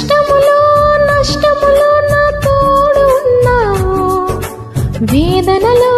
కష్టములో నష్టములో నా తోడు వేదనలో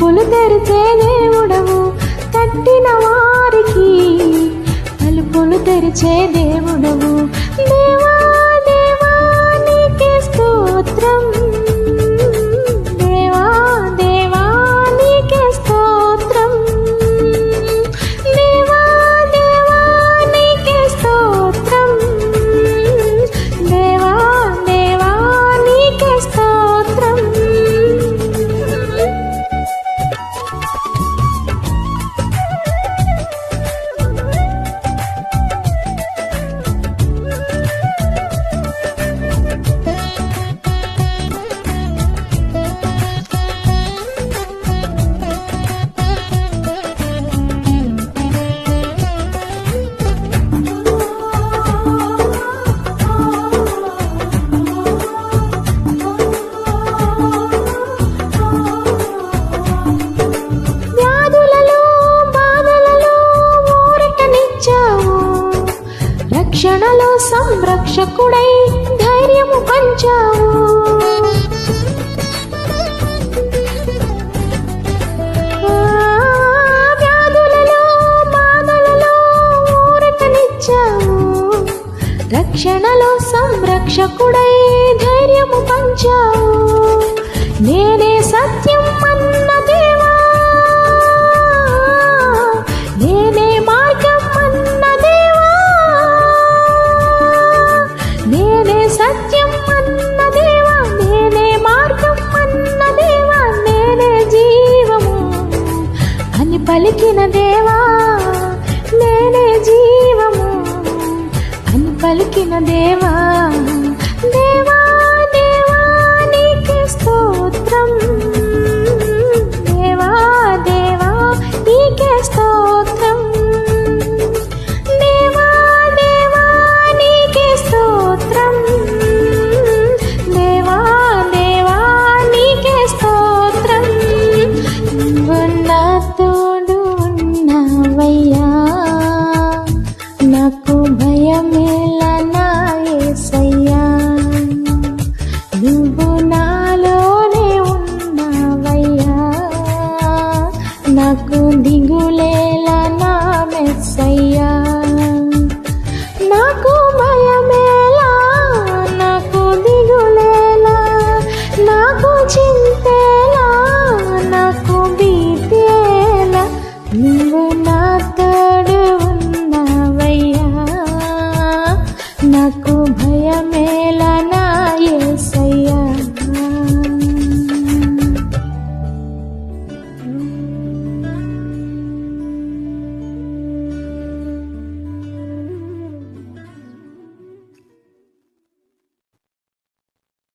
తలుపులు తెరిచే దేవుడవు కట్టిన వారికి తలుపులు తెరిచే దేవుడవు దేవుడు నాలో సంరక్షకుడై ధైర్యము పంచావు. రక్షణలో సంరక్షకుడై ధైర్యము పంచావు. నేనే సత్యం చేసిన దేవా నేనే జీవము. అని పలికిన దేవా దేవా ভুলব